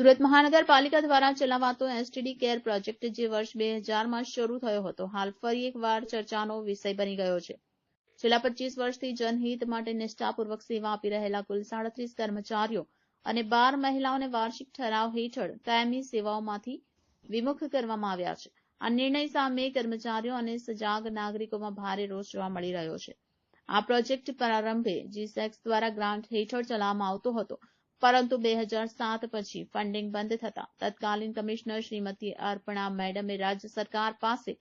સુરત મહાનગરપાલિકા દ્વારા ચલાવાતો STD care project જે વર્ષ બે હજારમાં શરૂ થયો હતો, હાલ ફરી એકવાર ચર્ચાનો વિષય બની ગયો છે. છેલ્લા પચીસ વર્ષથી જનહિત માટે નિષ્ઠાપૂર્વક સેવા આપી રહેલા કુલ સાડત્રીસ કર્મચારીઓ અને બાર મહિલાઓને વાર્ષિક ઠરાવ હેઠળ કાયમી સેવાઓમાંથી વિમુખ કરવામાં આવ્યા છે. આ નિર્ણય સામે કર્મચારીઓ અને સજાગ નાગરિકોમાં ભારે રોષ જોવા મળી રહ્યો છે. આ પ્રોજેક્ટ પ્રારંભે જીસેક્સ દ્વારા ગ્રાન્ટ હેઠળ ચલાવવામાં આવતો હતો. પરંતુ બે હજાર સાત પછી ફંડિંગ બંધ થતા તત્કાલીન કમિશનર શ્રીમતી અર્પણા મેડમે રાજ્ય સરકાર પાસે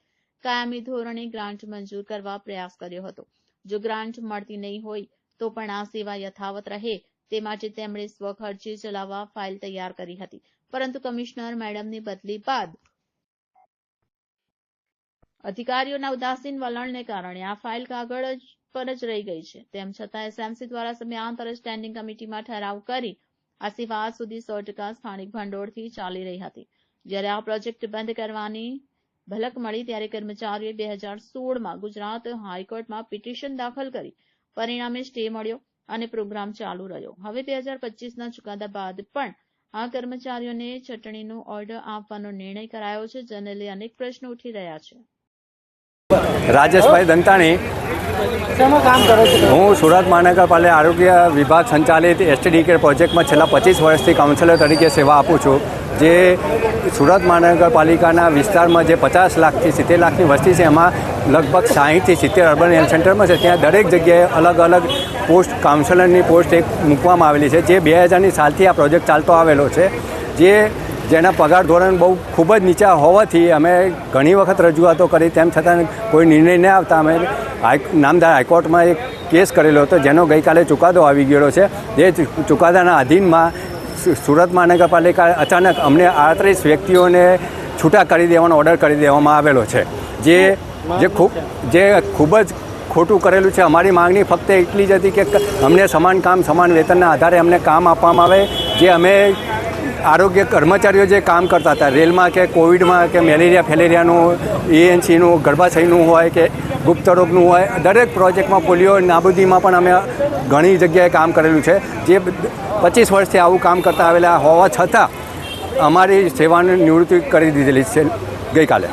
કાયમી ધોરણે ગ્રાન્ટ મંજૂર કરવા પ્રયાસ કર્યો હતો. જો ગ્રાન્ટ મળતી નહીં હોય તો પણ આ સેવા યથાવત રહે તે માટે તેમણે સ્વખર્ચે ચલાવવા ફાઇલ તૈયાર કરી હતી. પરંતુ કમિશનર મેડમની બદલી બાદ અધિકારીઓના ઉદાસીન વલણને કારણે આ ફાઇલ કાગળ પર જ રહી ગઈ છે. તેમ છતાં એસએમસી દ્વારા સમયાંતરે સ્ટેન્ડિંગ કમિટીમાં ઠરાવ કરી આ સેવા સુધી સો ટકા સ્થાનિક ભંડોળથી ચાલી રહી હતી. જ્યારે આ પ્રોજેક્ટ બંધ કરવાની ભલક મળી ત્યારે કર્મચારીઓએ બે હજાર સોળમાં ગુજરાત હાઈકોર્ટમાં પિટિશન દાખલ કરી. પરિણામે સ્ટે મળ્યો અને પ્રોગ્રામ ચાલુ રહ્યો. હવે બે હજાર પચીસના ચુકાદા બાદ પણ આ કર્મચારીઓને ચટણીનો ઓર્ડર આપવાનો નિર્ણય કરાયો છે, જેને લઈ અનેક પ્રશ્નો ઉઠી રહ્યા છે. રાજેશભાઈ દંતાણી હું સુરત મહાનગરપાલિકા આરોગ્ય વિભાગ સંચાલિત એસટીડી કેર પ્રોજેક્ટમાં છેલ્લા પચીસ વર્ષથી કાઉન્સિલર તરીકે સેવા આપું છું. જે સુરત મહાનગરપાલિકાના વિસ્તારમાં જે પચાસ લાખથી સિત્તેર લાખની વસ્તી છે, એમાં લગભગ સાહીઠથી સિત્તેર અર્બન હેલ્થ સેન્ટરમાં છે. ત્યાં દરેક જગ્યાએ અલગ અલગ પોસ્ટ, કાઉન્સિલરની પોસ્ટ એક મૂકવામાં આવેલી છે. જે બે હજારની સાલથી આ પ્રોજેક્ટ ચાલતો આવેલો છે. જે જેના પગાર ધોરણ બહુ ખૂબ જ નીચા હોવાથી અમે ઘણી વખત રજૂઆતો કરી. તેમ છતાં કોઈ નિર્ણય ન આવતા. અમે હાઈ નામદાર હાઈકોર્ટમાં એક કેસ કરેલો હતો, જેનો ગઈકાલે ચુકાદો આવી ગયેલો છે. જે ચુકાદાના અધીનમાં સુરત મહાનગરપાલિકા અચાનક અમને આડત્રીસ વ્યક્તિઓને છૂટા કરી દેવાનો ઓર્ડર કરી દેવામાં આવેલો છે. જે જે ખૂબ જે ખૂબ જ ખોટું કરેલું છે. અમારી માંગણી ફક્ત એટલી જ હતી કે અમને સમાન કામ, સમાન વેતનના આધારે અમને કામ આપવામાં આવે. જે અમે આરોગ્ય કર્મચારીઓ જે કામ કરતા હતા રેલમાં કે કોવિડમાં કે મેલેરિયા ફેલેરિયાનું એએનસીનું ગર્ભાશયનું હોય કે ગુપ્ત રોગનું હોય દરેક પ્રોજેક્ટમાં પોલિયો નાબૂદીમાં પણ અમે ઘણી જગ્યાએ કામ કરેલું છે. જે પચીસ વર્ષથી આવું કામ કરતા આવેલા હોવા છતાં અમારી સેવાની નિવૃત્તિ કરી દીધેલી છે ગઈકાલે.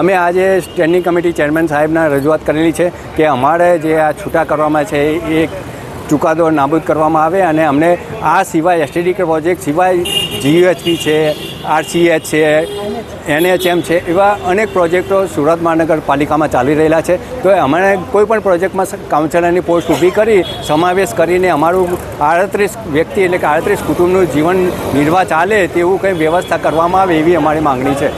અમે આજે સ્ટેન્ડિંગ કમિટી ચેરમેન સાહેબના રજૂઆત કરેલી છે કે અમારે જે આ છૂટા કરવામાં છે એ ચુકાદો નાબૂદ કરવામાં આવે અને અમને આ સિવાય એસટીડી પ્રોજેક્ટ સિવાય જીયુએચપી છે આરસીએચ છે એનએચએમ છે, એવા અનેક પ્રોજેક્ટો સુરત મહાનગરપાલિકામાં ચાલી રહેલા છે. તો અમારે કોઈ પણ પ્રોજેક્ટમાં કાઉન્સેલરની પોસ્ટ ઊભી કરી, સમાવેશ કરીને અમારું આડત્રીસ વ્યક્તિ એટલે કે આડત્રીસ કુટુંબનું જીવન નિર્વાહ ચાલે તેવું કંઈ વ્યવસ્થા કરવામાં આવે એવી અમારી માંગણી છે.